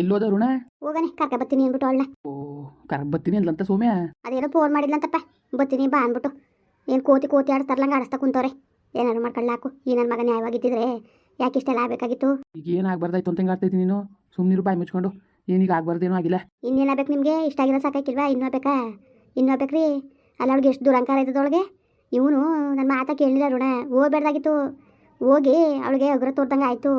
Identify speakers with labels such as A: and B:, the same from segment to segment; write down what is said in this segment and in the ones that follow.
A: ಎಲ್ಲೋದ ಅರುಣ?
B: ಹೋಗನೆ ಕರ್ಕ ಬತ್ತೀನಿ ಅಂದ್ಬಿಟ್ಟು ಅವಳನ್ನ.
A: ಓ ಕರ್ಕ ಬರ್ತೀನಿ ಅಂದ್ಲಂತ ಸೌಮ್ಯ?
B: ಅದೇನೋ ಫೋನ್ ಮಾಡಿದ್ಲಂತಪ್ಪ. ಬತ್ತೀನಿ ಬಾ ಅಂದ್ಬಿಟ್ಟು. ಏನು ಕೋತಿ ಕೋತಿ ಆಡ್ತಾರಲ್ಲಂಗೆ ಆಡಿಸ್ತಾ ಕುಂತವ್ರೆ. ಏನಾದ್ರು ಮಾಡ್ಕೊಳ್ಳಾಕು ಈ ನನ್ನ ಮಗ ನ್ಯಾಯವಾಗಿದ್ದಿದ್ರೆ ಯಾಕೆ ಇಷ್ಟೆಲ್ಲ ಆಗಬೇಕಾಗಿತ್ತು?
A: ಈಗ ಏನು ಆಗ್ಬಾರ್ದಾಯ್ತು ಅಂತ ಹೆಂಗೆ ಆಡ್ತೈತಿ ನೀನು? ಸುಮ್ಮನಿರು ಬಾಯಿ ಮುಚ್ಕೊಂಡು. ಏನೀಗ ಆಗ್ಬಾರ್ದೇನೋ ಆಗಿಲ್ಲ.
B: ಇನ್ನೇನು ಬೇಕು ನಿಮಗೆ? ಇಷ್ಟ ಆಗಿರೋ ಸಾಕಾಗಿಲ್ವಾ ಇನ್ನೂ ಬೇಕಾ ಇನ್ನೂ ಬೇಕ್ರಿ ಅಲ್ಲ ಅವ್ಳಿಗೆ ಎಷ್ಟು ದುರಂಕಾರ ಇದ್ದದೊಳಗೆ ಇವನು ನನ್ನ ಮಾತಾ ಕೇಳಿಲ್ಲ ಋಣ ಹೋಗ್ಬೇಡ್ದಾಗಿತ್ತು ಹೋಗಿ ಅವಳಿಗೆ ಅಗ್ರ ತೋರ್ದಂಗೆ ಆಯಿತು.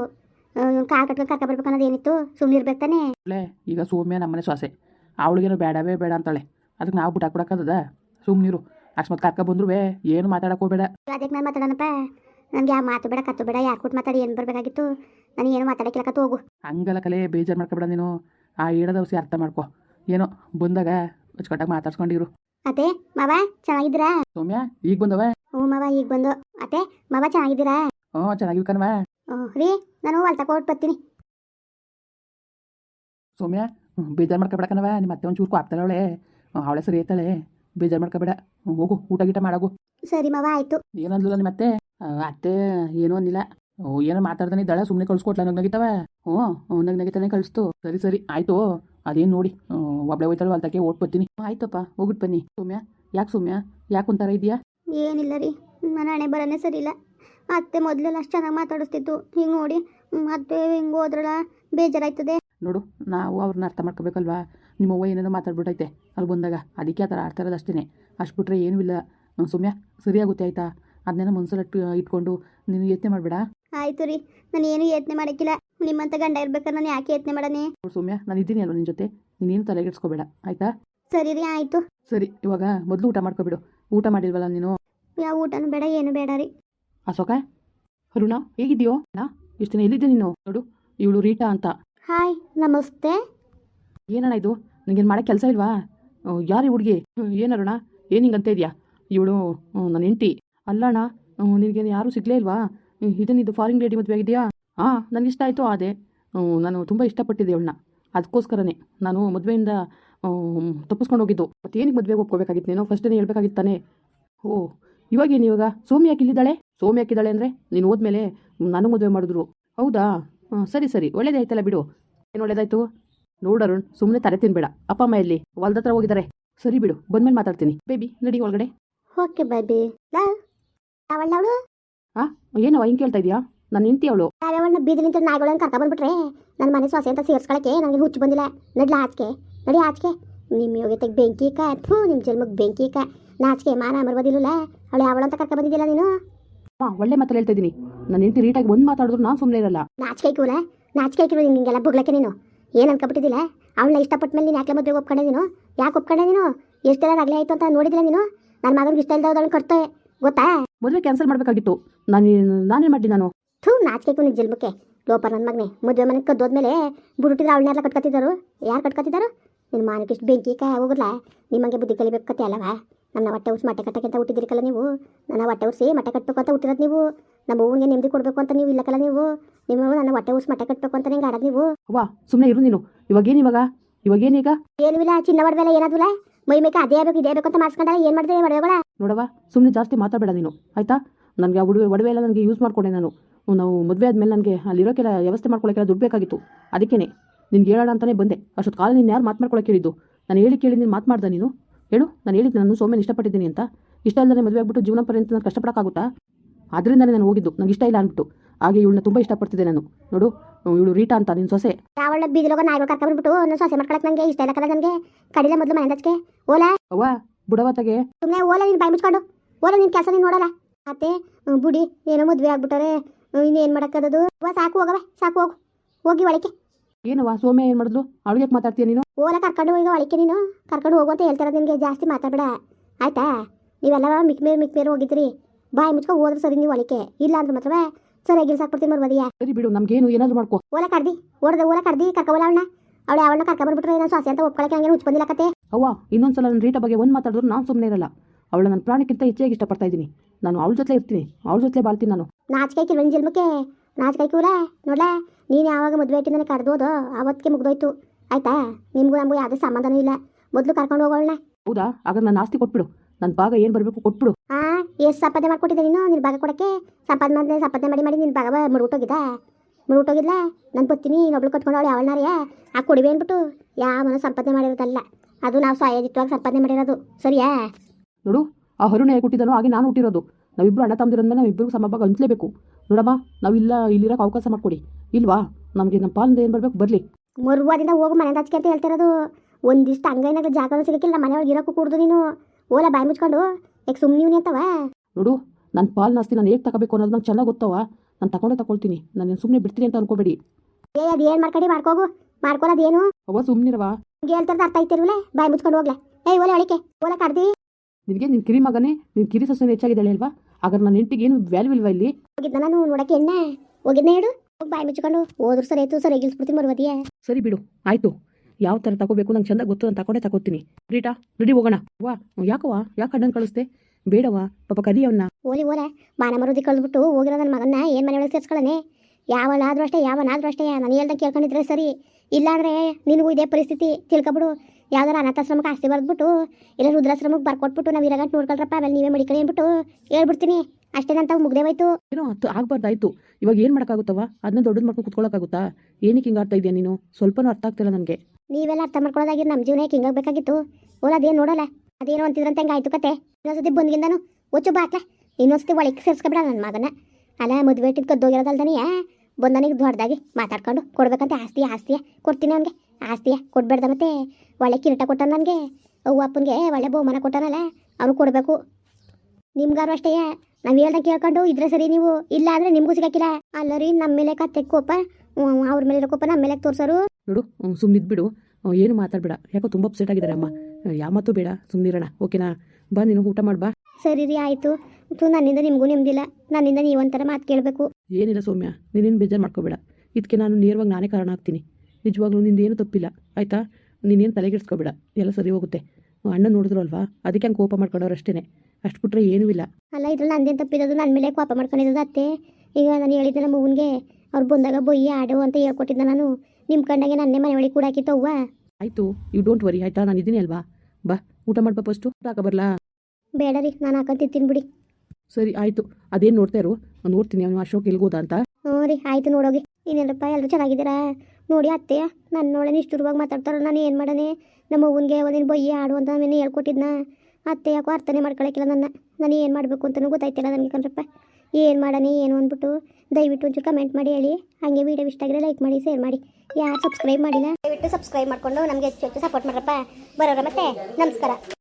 B: ಕಾಲು ಕಟ್ಕೊಂಡು ಕರ್ಕ ಬರ್ಬೇಕು ಅನ್ನೋದು ಏನಿತ್ತು? ಸುಮ್ಮನೆ ಇರ್ಬೇಕು ತಾನೇ?
A: ಲೇ ಈಗ ಸೌಮ್ಯ ನಮ್ಮನೆ ಸೊಸೆ ಅವಳಿಗೇನು ಬೇಡವೇ ಬೇಡ ಅಂತಾಳೆ. ಅದಕ್ಕೆ ನಾವು ಬಿಟ್ಟು ಹಾಕ್ಬಿಡಕ್ಕದ ಸುಮ್ಮನಿರು ಅಕಸ್ಮಾತ್ ಕರ್ಕ ಬಂದ್ರು ಏನು ಮಾತಾಡಕ್ಕೆ ಹೋಗ್ಬೇಡ.
B: ಅದಕ್ಕೆ ನಾನು ಮಾತಾಡೋಣಪ್ಪ. ನನಗೆ ಯಾವ ಮಾತು ಬೇಡ ಕತ್ತು ಬೇಡ ಯಾರು ಕೊಟ್ಟು ಮಾತಾಡಿ ಏನು ಬರಬೇಕಾಗಿತ್ತು? ನಾನು ಏನು ಮಾತಾಡಕ್ಕಿಲ್ಲ ಕತ್ತು ಹೋಗು.
A: ಹಂಗಲ್ಲ ಕಲೆ ಬೇಜಾರು ಮಾಡ್ಕೊಬೇಡ ನೀನು. ಆ ಏಡದವಸಿ ಅರ್ಥ ಮಾಡ್ಕೊ. ಏನೋ ಬಂದಾಗ ಅಚ್ಚುಕಟ್ಟಾಗಿ ಮಾತಾಡ್ಸ್ಕೊಂಡಿರು.
B: ಅತ್ತೆ ಮಾವ ಚೆನ್ನಾಗಿದ್ದೀರಾ?
A: ಸೌಮ್ಯ ಈಗ ಬಂದವ?
B: ಹ್ಞೂ ಮಾವ ಈಗ ಬಂದು. ಅತ್ತೆ ಮಾವ ಚೆನ್ನಾಗಿದ್ದೀರಾ?
A: ಹ್ಞೂ ಚೆನ್ನಾಗಿ ಕಣವ
B: ಹ್ಞೂ ರೀ ನಾನು ಅಲ್ಲಿ ಹೊಟ್ಟು ಬರ್ತೀನಿ.
A: ಸೌಮ್ಯ ಬೇಜಾರು ಮಾಡ್ಕೊಬೇಡ ಕಣವ ನಿಮ್ಮ ಅತ್ತೆ ಒಂಚೂರು ಕಾಪ್ತಾಳೆ ಅವಳೆ ಅವಳೆ ಸರಿ ಐತಾಳೆ ಬೇಜಾರು ಮಾಡ್ಕೊಬೇಡ. ಹೋಗು ಊಟ ಗೀಟ ಮಾಡಾಗು.
B: ಸರಿ ಮಾವ ಆಯಿತು.
A: ಏನಂದ್ಲಲ್ಲ ನಿಮ್ಮ ಅತ್ತೆ? ಆ, ಅತ್ತೆ ಏನೂ ಅಂದಿಲ್ಲ. ಓ ಏನೋ ಮಾತಾಡ್ತಾನೆ ಇದ್ದಾಳೆ ಸುಮ್ಮನೆ ಕಳ್ಸ್ಕೊಟ್ಲ ನಗ್ ನಗಿತಾವ. ಹ್ಞೂ ನಗ್ ನಗಿತಾನೆ ಕಳಿಸ್ತು. ಸರಿ ಸರಿ ಆಯ್ತು. ಅದೇನು ನೋಡಿ. ಒಬ್ಳೆ ಹೋಯ್ತಾಳೆ ಅಲ್ತಕ್ಕೆ ಓಟ್ ಬರ್ತೀನಿ. ಆಯ್ತಪ್ಪ ಹೋಗ್ಬಿಟ್ಟು ಬನ್ನಿ. ಸೌಮ್ಯ ಯಾಕೆ ಸೌಮ್ಯ? ಯಾಕೆ ಒಂಥರ ಇದೆಯಾ?
B: ಏನಿಲ್ಲ ರೀ ನನ್ನ ಹಣೆ ಬರನೇ ಸರಿ ಇಲ್ಲ. ಅತ್ತೆ ಮೊದಲೆಲ್ಲ ಅಷ್ಟು ಚೆನ್ನಾಗಿ ಮಾತಾಡಿಸ್ತಿತ್ತು. ಹಿಂಗೆ ನೋಡಿ ಮತ್ತೆ ಅತ್ತೆ ಹಿಂಗೆ ಹೋದ್ರಲ್ಲ ಬೇಜಾರಾಯ್ತದೆ.
A: ನೋಡು ನಾವು ಅವ್ರನ್ನ ಅರ್ಥ ಮಾಡ್ಕೋಬೇಕಲ್ವಾ? ನಿಮ್ಮವ್ವ ಏನೇನೋ ಮಾತಾಡ್ಬಿಟ್ಟೈತೆ ಅಲ್ಲಿ ಬಂದಾಗ. ಅದಕ್ಕೆ ಆ ಥರ ಆಡ್ತಾ ಇರೋದು ಅಷ್ಟೇ ಅಷ್ಟು ಬಿಟ್ಟರೆ ಏನೂ ಇಲ್ಲ. ಸೌಮ್ಯ ಸರಿಯಾಗುತ್ತೆ ಆಯ್ತಾ? ಅದನ್ನೆಲ್ಲ ಮನ್ಸಲ್ಲಿ ಇಟ್ಕೊಂಡು ನೀನು ಯೋಚನೆ ಮಾಡಬೇಡ.
B: ಆಯ್ತು ರೀ. ನಾನು ಏನು ಯತ್ನೆ ಮಾಡೋಕ್ಕಿಲ್ಲ. ನಿಮ್ಮಂತ ಗಂಡ ಇರ್ಬೇಕಾದ್ರೆ ನಾನು ಯಾಕೆ ಯತ್ನೆ ಮಾಡನೆ
A: ನೋಡು ಸೌಮ್ಯ ನಾನು ಇದ್ದೀನಿ ಅಲ್ವ ನಿನ್ನ ಜೊತೆ? ನೀನೇನು ತಲೆಗೆಡ್ಸ್ಕೋಬೇಡ ಆಯ್ತಾ?
B: ಸರಿ ರೀ ಆಯಿತು.
A: ಸರಿ ಇವಾಗ ಮೊದಲು ಊಟ ಮಾಡ್ಕೊಬಿಡು. ಊಟ ಮಾಡಿಲ್ವಲ್ಲ ನೀನು?
B: ಯಾವ ಊಟನೂ ಬೇಡ ಏನು ಬೇಡ ರೀ.
A: ಅಶೋಕ ಅರುಣ ಹೇಗಿದ್ಯೋ ನಾ ಇಷ್ಟು ದಿನ ಎಲ್ಲಿದ್ದೆ ನೀನು? ನೋಡು ಇವಳು ರೀಟಾ ಅಂತ.
B: ಹಾಯ್ ನಮಸ್ತೆ.
A: ಏನಣ್ಣ ಇದು? ನಿಂಗೇನು ಮಾಡೋ ಕೆಲಸ ಇಲ್ವಾ? ಯಾರು ಹುಡುಗಿ? ಏನರುಣ ಏನು ಹಿಂಗಂತ ಇದೆಯಾ? ಇವಳು ನನ್ನ ಹೆಂಡತಿ. ಅಲ್ಲಣ್ಣ ನಿನಗೇನು ಯಾರೂ ಸಿಗಲೇ ಇಲ್ವಾ? ಇದನ್ನಿದು ಫಾರಿನ್ ಲೇಡಿ ಮದುವೆ ಆಗಿದೆಯಾ? ಹಾಂ ನನಗೆ ಇಷ್ಟ ಆಯಿತು ಅದೇ ನಾನು ತುಂಬ ಇಷ್ಟಪಟ್ಟಿದ್ದೆ ಅವಳನ್ನ. ಅದಕ್ಕೋಸ್ಕರನೇ ನಾನು ಮದುವೆಯಿಂದ ತಪ್ಪಿಸ್ಕೊಂಡು ಹೋಗಿದ್ದು. ಮತ್ತೆ ಏನಕ್ಕೆ ಮದುವೆಗೆ ಒಪ್ಕೋಬೇಕಾಗಿತ್ತು ನೀನು? ಫಸ್ಟೇ ಹೇಳ್ಬೇಕಾಗಿತ್ತು ತಾನೇ? ಓ ಇವಾಗೇನು ಇವಾಗ? ಸೋಮಿ ಯಾಕಿಲ್ಲಿದ್ದಾಳೆ ಸೋಮಿ ಹಾಕಿದ್ದಾಳೆ ಅಂದರೆ ನೀನು ಹೋದ್ಮೇಲೆ ನಾನು ಮದುವೆ ಮಾಡಿದ್ರು. ಹೌದಾ? ಹಾಂ ಸರಿ ಸರಿ. ಒಳ್ಳೇದಾಯ್ತಲ್ಲ ಬಿಡು. ಏನು ಒಳ್ಳೇದಾಯ್ತು? ನೋಡೋರು ಸುಮ್ಮನೆ ತಲೆ ತಿನ್ಬೇಡ. ಅಪ್ಪ ಅಮ್ಮ ಎಲ್ಲಿ? ಹೊಲ್ದ ಹತ್ರ ಹೋಗಿದ್ದಾರೆ ಸರಿ ಬಿಡು ಬಂದ್ಮೇಲೆ ಮಾತಾಡ್ತೀನಿ. ಬೇಬಿ ನಡಿ ಒಳಗಡೆ.
B: Okay baby. ಅವಳು?
A: ಹಾಂ ಏನೋ ಹಿಂಗೆ ಕೇಳ್ತಾ ಇದೀಯಾ? ನಾನು ನಿಂತಿ ಅವಳು.
B: ಅವಳನ್ನ ಬೀದಿ ನಿಂತ ನಾಯಿಗಳನ್ನ ಕರ್ಕ ಬಂದ್ಬಿಟ್ರೆ ನನ್ನ ಮನೆ ಸೊಸೆ ಅಂತ ಸೇರ್ಸ್ಕೊಳಕ್ಕೆ ನನಗೆ ಹುಚ್ಚು ಬಂದಿಲ್ಲ. ನಡ್ಲ ಆಚಕೆ ನಡಿ ಆಚಕೆ ನಿಮ್ಮ ಯೋಗ್ಯತೆಗೆ ಬೆಂಕಿ ಕಾ ಥೂ ನಿಮ್ಮ ಜನ್ಮಕ್ಕೆ ಬೆಂಕಿ ಕಾ ನಾಚಿಕೆ ಮಾನ ಮರ್ಬೋದಿಲ್ಲ ಅವಳು ಅವಳಂತ ಕರ್ಕ ಬಂದಿದ್ದಿಲ್ಲ ನೀನು?
A: ಒಳ್ಳೆ ಮಾತಲ್ಲಿ ಹೇಳ್ತಾ ಇದ್ದೀನಿ. ನನ್ನ ಹೆಂಡತಿ ರೀಟಾಗಿ ಒಂದು ಮಾತಾಡಿದ್ರು ನಾನು ಸುಮ್ಮನೆ ಇರಲ್ಲ.
B: ನಾಚಿಕೆ ಕೂಲ ನಾಚಿಕೆ ಕೂಲ ನಿಂಗೆಲ್ಲ ಬುಗ್ಲಕ್ಕೆ ನೀನು. ಏನು ಅನ್ಕೊಬಿಟ್ಟಿದ್ದಿಲ್ಲ ಅವಳನ್ನ ಇಷ್ಟಪಟ್ಟ ಮೇಲೆ ನೀನು ಯಾಕೆ ಮದುವೆಗೆ ಒಪ್ಕೊಂಡೆ ನೀನು? ಯಾಕೆ ಒಪ್ಕೊಂಡೆ ನೀನು? ಎಷ್ಟೆಲ್ಲ ಆಗಲೇ ಆಯ್ತು ಅಂತ ನೋಡಿದಿಲ್ಲ ನೀನು? ನನ್ನ ಮಗನಿಗೆ ಇಷ್ಟ ಇಲ್ದವಳನ್ನ ಕಟ್ತೆ ಗೊತ್ತಾ?
A: ಮದುವೆ ಕ್ಯಾನ್ಸಲ್ ಮಾಡಬೇಕಾಗಿತ್ತು. ನಾನು ನಾನೇನು ಮಾಡಿ ನಾನು?
B: ಥೂ ನಾಚಿಕೆ ನಿನ್ನ ಜನ್ಮಕ್ಕೆ ಲೋಪ ನನ್ನ ಮಗನೇ. ಮದುವೆ ಮನೆಗೆ ಕದ್ದೋದ್ಮೇಲೆ ಬುರುಟಿದ್ರೆ ಅವಳನ್ನೆಲ್ಲ ಕಟ್ಕೊತಿದ್ದಾರು ಯಾರು ಕಟ್ಕೊತಿದ್ದಾರು ನಿನ್ನ ಮಾನಕ್ಕೆ ಇಷ್ಟು ಬೆಂಕಿ ಕಾಯಿ ಹೋಗಲ್ಲ ನಿಮಗೆ ಬುದ್ಧಿ ಕಲಿಬೇಕು ಕತೆ ಅಲ್ಲವಾ? ನನ್ನ ಹೊಟ್ಟೆ ಉರ್ಸಿ ಮಟ್ಟೆ ಕಟ್ಟಕ್ಕೆ ಅಂತ ಹುಟ್ಟಿದಿರಿಕಲ್ಲ ನೀವು? ನನ್ನ ಹೊಟ್ಟೆ ಉರ್ಸಿ ಮಟ್ಟೆ ಕಟ್ಟಬೇಕು ಅಂತ ಹುಟ್ಟಿರೋದು ನೀವು? ನಮ್ಮ ಹೂವಿಗೆ ನೆಮ್ಮದಿ ಕೊಡಬೇಕು ಅಂತ ನೀವು ಇಲ್ಲಕಲ್ಲ ನೀವು? ನಿಮ್ಮ ನನ್ನ ಹೊಟ್ಟೆ ಉರ್ಸಿ ಮಟ್ಟೆ ಕಟ್ಟಬೇಕು ಅಂತ ನಿಂಗೆ ಆಡೋದು ನೀವು?
A: ವಾ ಸುಮ್ಮನೆ ಇರು ನೀನು. ಇವಾಗೇನು ಇವಾಗ? ಇವಾಗೇನೀಗ
B: ಏನು ಇಲ್ಲ ಚಿನ್ನ ಒಡವೆಲ್ಲ ಏನಾದ್ರು ಮೈ ಮೇಕೆ ಅದೇ ಆಗಬೇಕು ಇದೇ ಬೇಕು ಅಂತ ಮಾಡಿಸ್ಕೊಂಡಾಗ ಏನು ಮಾಡಿದೆ ಒಡವೆಗಳ?
A: ನೋಡವ ಸುಮ್ಮನೆ ಜಾಸ್ತಿ ಮಾತಾಡಬೇಡ ನೀನು ಆಯಿತಾ? ನನಗೆ ಆ ಒಡವೆ ಒಡವೆ ಎಲ್ಲ ನನಗೆ ಯೂಸ್ ಮಾಡ್ಕೊಂಡೆ ನಾನು. ನಾವು ಮದುವೆ ಆದಮೇಲೆ ನನಗೆ ಅಲ್ಲಿರೋಕ್ಕೆಲ್ಲ ವ್ಯವಸ್ಥೆ ಮಾಡ್ಕೊಳ್ಳೋಕ್ಕೆಲ್ಲ ದುಡ್ಡು ಬೇಕಾಗಿತ್ತು. ಅದಕ್ಕೇನೆ. ನಿನ್ಗೆ ಹೇಳೋಣ ಅಂತಲೇ ಬಂದೆ. ಅಷ್ಟೊತ್ತು ಕಾಲ ನೀನು ಯಾರು ಮಾತು ಹೇಳಿದ್ದು? ನಾನು ಹೇಳಿ ಕೇಳಿ ನೀನು ಮಾತು ಮಾಡ್ದೆ ನೀನು? ಹೇಳು ನಾನು ಹೇಳಿದ್ದು ನಾನು ಸೌಮ್ಯನ ಇಷ್ಟಪಟ್ಟಿದ್ದೀನಿ ಅಂತ. ಇಷ್ಟ ಇಲ್ಲದೆ ಮದುವೆ ಆಗ್ಬಿಟ್ಟು ಜೀವನ ಪರ್ಯಂತ ನಾನು ಕಷ್ಟಪಡೋಕ್ಕಾಗುತ್ತಾ? ಅದರಿಂದಲೇ ನಾನು ಹೋಗಿದ್ದು ನಂಗೆ ಇಷ್ಟ ಇಲ್ಲ ಅಂದ್ಬಿಟ್ಟು ಹಾಗೆ ಇವಳನ್ನ ತುಂಬ ಇಷ್ಟಪಡ್ತಿದ್ದೆ ನಾನು. ನೋಡು ಇವಳು ರೀಟಾ ಅಂತ ನಿನ್ನ ಸೊಸೆ.
B: ಅವಳ ಬೀದಿಲೋಗ ನಾಯಿಗಳು ಕರ್ಕೊಂಡ್ಬಿಟ್ಟು ನನ್ನ ಸೊಸೆ ಮಾಡ್ಕೊಳಕ್ಕೆ ನನಗೆ ಇಷ್ಟ ಇಲ್ಲ ಕಲ ನನಗೆ ಕಡಿಲೆ ಮೊದಲು ಮನೆ ಹಚ್ಕೆ ಓಲಾ?
A: ಅವ್ವ ಬುಡವತ್ತಗೆ
B: ಸುಮ್ಮನೆ ಓಲ ನೀನು ಬಾಯಿ ಮುಚ್ಕೊಂಡು. ಓಲ ನಿನ್ನ ಕೆಲಸ ನೀನು ನೋಡಲ್ಲ. ಮತ್ತೆ ಬುಡಿ ಏನೋ ಮದುವೆ ಆಗ್ಬಿಟ್ಟಾರೆ ಇನ್ನೇನು ಮಾಡೋಕ್ಕದದು ಸಾಕು ಹೋಗವೆ ಸಾಕು ಹೋಗು. ಹೋಗಿ ಒಳಕ್ಕೆ.
A: ಏನವ್ವ ಸೋಮ್ಯ ಏನು ಮಾಡಿದ್ಲು? ಅವಳಿಗೆ ಮಾತಾಡ್ತೀಯ ನೀನು?
B: ಓಲ ಕರ್ಕೊಂಡು ಹೋಗಿ ಒಳಕ್ಕೆ ನೀನು. ಕರ್ಕೊಂಡು ಹೋಗು ಅಂತ ಹೇಳ್ತಾರ ನಿನಗೆ ಜಾಸ್ತಿ ಮಾತಾಡ್ಬೇಡ. ಆಯ್ತಾ? ನೀವೆಲ್ಲ ಮಿಕ್ ಮೇರ್ ಮಿಕ್ ಮೇರ್ ಹೋಗಿದ್ರಿ. ಬಾಯಿ ಮುಚ್ಕೊ ಹೋದ್ರೆ ಸರಿ ನೀವು ಒಳಕ್ಕೆ ಇಲ್ಲ ಅಂದ್ರೆ ಮಾತ್ರ ಸರಿಯಾಗಿ ಸಾಕ್ಬಿಡ್ತೀನಿ ಮರ್ವದಿಯ
A: ಸರಿ ಬಿಡು ನಮ್ಗೇನು ಏನಾದ್ರು ಮಾಡ್ಕೋ.
B: ಓಲ ಕರ್ದಿ ಓಡದ ಓಲ ಕರ್ದಿ ಕರ್ಕೊಬಲ್ಲ ಅವಳನ್ನ. ಅವಳು ಅವಳನ್ನ ಕರ್ಕ ಬಂದ್ಬಿಟ್ರೆ ಏನೋ ಸಾಸಿ ಅಂತ ಒಪ್ಕೊಳಕ್ಕೆ ಹಂಗೇನು ಹುಚ್ಚು ಬಂದಿಲ್ಲ ಕತೆ.
A: ಅವ್ವ ಇನ್ನೊಂದ್ಸಲ ನನ್ನ ರೀಟ ಬಗ್ಗೆ ಒಂದು ಮಾತಾಡಿದ್ರು ನಾನು ಸುಮ್ಮನೆ ಇರಲ್ಲ. ಅವಳು ನನ್ನ ಪ್ರಾಣಕ್ಕಿಂತ ಹೆಚ್ಚಾಗಿ ಇಷ್ಟಪಡ್ತಾ ಇದ್ದೀನಿ. ನಾನು ಅವಳ ಜೊತೆ ಇರ್ತೀನಿ ಅವಳ ಜೊತೆ ಬಾಳ್ತೀನಿ ನಾನು.
B: ನಾಚಿಕೆ ಕಿಲ್ವನ್ ಜನ್ಮಕ್ಕೆ ನಾಚಿಕೆ ಕೂರ ನೋಡ್ಲಾ? ನೀನು ಯಾವಾಗ ಮದುವೆ ಇಟ್ಟು ನನಗೆ ಕರೆದೋದು? ಅವತ್ತಿಗೆ ಮುಗ್ದೋಯ್ತು. ಆಯ್ತಾ? ನಿಮಗೂ ನಮಗೂ ಯಾವುದೇ ಸಂಬಂಧನೂ ಇಲ್ಲ. ಮೊದಲು ಕರ್ಕೊಂಡು ಹೋಗೋಣ
A: ಹೌದಾ? ಆಗ ನನ್ನ ಆಸ್ತಿ ಕೊಟ್ಬಿಡು. ನನ್ನ ಭಾಗ ಏನು ಬರಬೇಕು ಕೊಟ್ಬಿಡು.
B: ಆ ಎಷ್ಟು ಸಂಪಾದನೆ ಮಾಡ್ಕೊಟ್ಟಿದ್ದೆ ನೀನು? ನಿನ್ನ ಭಾಗ ಕೊಡೋಕ್ಕೆ? ಸಂಪಾದನೆ ಮಾಡಿ ಸಂಪಾದನೆ ಮಾಡಿ ಮಾಡಿ ನಿನ್ನ ಭಾಗ ಮುಡ್ಬಿಟ್ಟೋಗಿದ್ದ ಮುರುಟೋಗಿಲ್ಲ ನಾನು ಬತ್ತೀನಿ ಇನ್ನೊಬ್ಳು ಕಟ್ಕೊಂಡವಳು ಯಾವಳನಾರಿಯ ಆ ಕೊಡಿವೆ ಅಂದ್ಬಿಟ್ಟು ಯಾವ ಮನ ಸಂಪಾದನೆ ಮಾಡಿರೋದಲ್ಲ. ಅದು ನಾವು ಸಾಯೋಜಿತ್ವಾಗಿ ಸಂಪಾದನೆ ಮಾಡಿರೋದು. ಸರಿಯಾ?
A: ನೋಡು ಆ ಹರುಣ ಹೇಗೆ ಹುಟ್ಟಿದನೋ ಹಾಗೆ ನಾನು ಹುಟ್ಟಿರೋದು. ನಾವಿಬ್ಬರು ಅಣ್ಣ ತಮ್ಮದಿರೋದ್ಮೇಲೆ ನಾವಿಬ್ಬರು ಸಮಭಾಗ ಹಂಚ್ಲೇಬೇಕು ನೋಡಮ್ಮ ನಾವಿಲ್ಲ ಇಲ್ಲಿರೋಕೆ ಅವಕಾಶ ಮಾಡಿಕೊಡಿ. ಇಲ್ವಾ? ನಮಗೆ ನಮ್ಮ ಪಾಲಿಂದ ಏನು ಬರಬೇಕು ಬರಲಿ.
B: ಮರುವಾದಿಂದ ಹೋಗು ಮನೆ ಹಚ್ಕೆ ಅಂತ ಹೇಳ್ತಿರೋದು ಒಂದಿಷ್ಟು ಹಂಗೇನಾದ್ರು ಜಾಗನೂ ಸಿಗಕ್ಕಿಲ್ಲ ಮನೆಯೊಳಗೆ ಇರೋಕ್ಕೂ ಕೂಡ್ದು ನೀನು. ಓಲ ಬಾಯಿ ಮುಚ್ಕೊಂಡು. ಯಾಕೆ ಸುಮ್ಮನೆ ಅಂತವ?
A: ನೋಡು ನನ್ನ ಪಾಲ್ ನಾಸ್ತಿ ನಾನು ಹೇಗೆ ತಗೋಬೇಕು ಅನ್ನೋದು ನಂಗೆ ಚೆನ್ನಾಗಿ ಗೊತ್ತವ ನಾನು ತಗೊಂಡೇ ತಗೊಳ್ತೀನಿ. ನಾನು ಸುಮ್ಮನೆ ಬಿಡ್ತೀನಿ ಅಂತ ಅನ್ಕೋಬೇಡಿ.
B: ಏ ಅದು ಏನು ಮಾಡ್ಕಡಿ ಮಾಡ್ಕೋಗು. ಏನು?
A: ಅವ ಸುಮ್ಮನಿರವ
B: ಹೇಳ್ತಾರೆ ಅರ್ಥ ಐತಿರ್ವಲೆ ಬಾಯಿ ಮುಚ್ಕೊಂಡು ಹೋಗ್ಲೆ. ಏಯ್ ಓಲೆ ಅಳಿಕೆ. ಓಲೆ ಕಡ್ದಿ.
A: ನಿಮಗೆ ನಿನ್ನ ಕಿರಿ ಮಗನೇ ನಿನ್ನ ಕಿರಿ ಸೊಸೆ ಹೆಚ್ಚಾಗಿದ್ದಾಳೆ ಅಲ್ವಾ? ಹಾಗಾದ್ರೆ ನನ್ನ ಹೆಂಡತಿಗೆ ಏನು ವ್ಯಾಲ್ಯೂ ಇಲ್ವಾ ಇಲ್ಲಿ?
B: ಹೋಗಿದ್ದ ನಾನು ನೋಡಕ್ಕೆ ಎಣ್ಣೆ? ಹೋಗಿದ್ನ ಹೇಳು. ಹೋಗಿ ಬಾಯಿ ಮುಚ್ಕೊಂಡು ಹೋದ್ರು ಸರ್ ಆಯ್ತು ಸರಿ ಎಗಿಲ್ಸ್ಬಿಡ್ತೀನಿ ಮರುವದಿಯ
A: ಸರಿ ಬಿಡು ಆಯ್ತು. ಯಾವ ಥರ ತಗೋಬೇಕು ನಂಗೆ ಚಂದ ಗೊತ್ತು ನಾನು ತಗೊಂಡೇ ತಗೋತೀನಿ. ರೀಟಾ ರೆಡಿ ಹೋಗೋಣ. ವಾ ಯಾಕವ್ವ? ಯಾಕೆ ಅಣ್ಣನ ಕಳಿಸ್ದೆ? ಬೇಡವಾ ಪಾಪ ಕದಿಯವನ್ನ
B: ಓಲಿ ಓಲೆ ಮಾನ ಮರುದಿ ಕಳೆದ್ಬಿಟ್ಟು ಹೋಗಿರೋ ನನ್ನ ಮಗನ್ನ ಏನು ಮನೆ ಒಳಗೆ ಸೇರ್ಸ್ಕೊಳ್ಳನೆ? ಯಾವಳಾದ್ರೂ ಅಷ್ಟೇ ಯಾವನಾದ್ರೂ ಅಷ್ಟೇ. ನಾನು ಹೇಳ್ದಂಗೆ ಕೇಳ್ಕೊಂಡಿದ್ರೆ ಸರಿ. ಇಲ್ಲಾಂದ್ರೆ ನಿನಗೂ ಇದೇ ಪರಿಸ್ಥಿತಿ ತಿಳ್ಕೊಬಿಡು. ಯಾವ್ದಾರ ಅನಾಥಾಶ್ರಮಕ್ಕೆ ಆಸ್ತಿ ಬರೆದ್ಬಿಟ್ಟು ಇಲ್ಲ ರುದ್ರಾಶ್ರಮಕ್ಕೆ ಬರ್ಕೊಟ್ಬಿಟ್ಟು ನಾವು ಇರಗಂಟು ನೋಡ್ಕೊಳ್ರಪ್ಪ ಆಮೇಲೆ ನೀವೇ ಮಡಿಕಳಿ ಅಂದ್ಬಿಟ್ಟು ಹೇಳ್ಬಿಡ್ತೀನಿ. ಅಷ್ಟೇ ನಂತ ಮುಗ್ದೇವಾಯ್ತು
A: ಏನೋ ಅದು ಆಗ್ಬಾರ್ದಾಯ್ತು. ಇವಾಗ ಏನು ಮಾಡೋಕ್ಕಾಗುತ್ತವ ಅದನ್ನ ದೊಡ್ಡದು ಮಾಡ್ಕೊಂಡು ಕುತ್ಕೊಳ್ಳೋಕ್ಕಾಗುತ್ತಾ ಏನಕ್ಕೆ ಹಿಂಗೆ ಆಡ್ತಾ ಇದೆಯಾ ನೀನು? ಸ್ವಲ್ಪನೂ ಅರ್ಥ ಆಗ್ತಿಲ್ಲ ನನಗೆ.
B: ನೀವೆಲ್ಲ ಅರ್ಥ ಮಾಡ್ಕೊಳ್ಳೋದಾಗಿ ನಮ್ಮ ಜೀವನ ಯಾಕೆ ಹಿಂಗಾಗಬೇಕಾಗಿತ್ತು ಓಲ ಅದೇನು ನೋಡಲ್ಲ. ಅದೇನೋ ಅಂತಿದ್ರಂತ ಹಂಗೆ ಆಯ್ತು ಕತೆ. ಇನ್ನೊಂದ್ಸತಿ ಬಂದ್ಗಿಂದನು ಒಚ್ಚು ಬಾಕ್ಲೆ ಇನ್ನೊಂದ್ಸತಿ ಒಳಗೆ ಸೇರ್ಸ್ಕೊಬಿಡ ನನ್ನ ಮಗನ ಅಲ್ಲ ಮದುವೆ ಇಟ್ಟಿದ್ದು ಕದ್ದೋಗಿರೋದಲ್ದನಿ ಬಂದನಿಗೆ ದೊಡ್ಡದಾಗಿ ಮಾತಾಡ್ಕೊಂಡು ಕೊಡ್ಬೇಕಂತೆ ಆಸ್ತಿ ಆಸ್ತಿಯ ಕೊಡ್ತೀನಿ ಅವನಿಗೆ. ಆಸ್ತಿಯ ಕೊಡ್ಬೇಡ್ದ ಮತ್ತೆ. ಒಳ್ಳೆ ಕಿರೀಟ ಕೊಟ್ಟ ನನಗೆ. ಅವ್ವ ಅಪ್ಪನಿಗೆ ಒಳ್ಳೆ ಬಹುಮಾನ ಕೊಟ್ಟನಲ್ಲ ಅವನು ಕೊಡಬೇಕು. ನಿಮ್ಗಾರು ಅಷ್ಟೇ. ನಾವು ಹೇಳ್ದಂಗೆ ಕೇಳ್ಕೊಂಡು ಇದ್ರೆ ಸರಿ ನೀವು. ಇಲ್ಲ ಅಂದರೆ ನಿಮಗೂ ಸಿಗಕ್ಕಿಲ್ಲ ಅಲ್ಲ ರೀ ನಮ್ಮ ಮೇಲೆ ಕತ್ತೆ ಕೋಪ. ಹ್ಮ್, ಅವ್ರ ಮೇಲೆ ಕೋಪ ನಮ್ಮ ಮೇಲೆ ತೋರ್ಸೋರು.
A: ನೋಡು ಸುಮ್ಮನೆ ಇದ್ಬಿಡು. ಹ್ಮ್, ಏನು ಮಾತಾಡ್ಬೇಡ. ಯಾಕೋ ತುಂಬ ಅಪ್ಸೆಟ್ ಆಗಿದ್ದಾರೆ ಅಮ್ಮ. ಯಾವ ಮಾತು ಬೇಡ. ಸುಮ್ಮನಿರೋಣ ಓಕೆನಾ? ಬಾ ನೀನು ಊಟ ಮಾಡ್ಬಾ
B: ಸರಿ ರೀ ಆಯಿತು. ನನ್ನಿಂದ ನಿಮಗೂ ನೆಮ್ಮದಿಲ್ಲ ನನ್ನಿಂದ ನೀವೊಂಥರ ಮಾತು ಕೇಳಬೇಕು.
A: ಏನಿಲ್ಲ ಸೌಮ್ಯ ನೀನೇನು ಬೇಜಾರು ಮಾಡ್ಕೋಬೇಡ. ಇದಕ್ಕೆ ನಾನು ನೇರವಾಗಿ ನಾನೇ ಕಾರಣ ಆಗ್ತೀನಿ. ನಿಜವಾಗ್ಲೂ ನಿಂದೇನು ತಪ್ಪಿಲ್ಲ ಆಯಿತಾ? ನೀನೇನು ತಲೆಗೆಡ್ಸ್ಕೊಬೇಡ ಎಲ್ಲ ಸರಿ ಹೋಗುತ್ತೆ. ಅಣ್ಣ ನೋಡಿದ್ರು ಅಲ್ವಾ? ಅದಕ್ಕೆ ಹಂಗೆ ಕೋಪ ಮಾಡ್ಕೊಂಡವ್ರು ಅಷ್ಟೇ ಅಷ್ಟು ಬಿಟ್ರೆ ಏನೂ ಇಲ್ಲ.
B: ಅಲ್ಲ ಇದ್ರಲ್ಲಿ ನಂದೇನು ತಪ್ಪಿರೋದು? ನನ್ನ ಮೇಲೆ ಕೋಪ ಮಾಡ್ಕೊಂಡಿರೋದು ಅತ್ತೆ? ಈಗ ನಾನು ಹೇಳಿದ್ದೆ ನಮ್ಮ ಮಗನಿಗೆ ಅವ್ರು ಬಂದಾಗ ಬೊಯ್ಯಿ ಆಡು ಅಂತ ಹೇಳ್ಕೊಟ್ಟಿದ್ದೆ ನಾನು. ನಿಮ್ಮ ಕಂಡಾಗೆ ನನ್ನೇ ಮನೆ ಒಳಗೆ ಕೂಡ ಹಾಕಿತ್ತವ್ವ
A: ಆಯಿತು ಯು ಡೋಂಟ್ ವರಿ ಆಯಿತಾ? ನಾನು ಇದ್ದೀನಿ ಅಲ್ವಾ? ಬಾ ಊಟ ಮಾಡ್ಬಾ ಫಸ್ಟು ಊಟ ಹಾಕ ಬರಲಾ?
B: ಬೇಡ ರೀ ನಾನು ಹಾಕಂತಿತ್ತೀನಿ ಬಿಡಿ.
A: ಸರಿ, ಆಯಿತು. ಅದೇನು ನೋಡ್ತಾ ಇರು? ನೋಡ್ತೀನಿ ಅವನು ಅಶೋಕ್ ಎಲ್ಗೋದ ಅಂತ.
B: ಹ್ಞೂ ಆಯ್ತು ನೋಡೋಗಿ ಇನ್ನೇನಪ್ಪ ಎಲ್ಲರೂ ಚೆನ್ನಾಗಿದ್ದೀರಾ? ನೋಡಿ ಅತ್ತೆಯ ನನ್ನೊಳೆ ನಿಷ್ಠುರವಾಗಿ ಮಾತಾಡ್ತಾರ, ನಾನು ಏನು ಮಾಡನೆ? ನಮ್ಮ ಅವ್ವನಿಗೆ ಒಂದಿನ ಬೊಯ್ಯ ಆಡು ಅಂತ ನಾನು ಹೇಳ್ಕೊಟ್ಟಿದ್ನ. ಅತ್ತೆ ಯಾಕೋ ಅರ್ಥನೇ ಮಾಡ್ಕೊಳಕ್ಕಿಲ್ಲ ನನ್ನ. ನಾನು ಏನು ಮಾಡಬೇಕು ಅಂತಲೂ ಗೊತ್ತಾಯ್ತಿಲ್ಲ ನನಗೆ ಕಣ್ರಪ್ಪ ಏನು ಮಾಡನೆ, ಏನು ಅಂದ್ಬಿಟ್ಟು ದಯವಿಟ್ಟು ಒಂಚೂರು ಕಮೆಂಟ್ ಮಾಡಿ ಹೇಳಿ. ಹಂಗೆ ವೀಡಿಯೋ ಇಷ್ಟ ಆಗಿದ್ರೆ ಲೈಕ್ ಮಾಡಿ ಶೇರ್ ಮಾಡಿ. ಯಾರು ಸಬ್ಸ್ಕ್ರೈಬ್ ಮಾಡಿಲ್ಲ, ದಯವಿಟ್ಟು ಸಬ್ಸ್ಕ್ರೈಬ್ ಮಾಡಿಕೊಂಡು ನಮಗೆ ಹೆಚ್ಚು ಹೆಚ್ಚು ಸಪೋರ್ಟ್ ಮಾಡ್ರಪ್ಪ. ಬರೋರ ಮತ್ತೆ, ನಮಸ್ಕಾರ.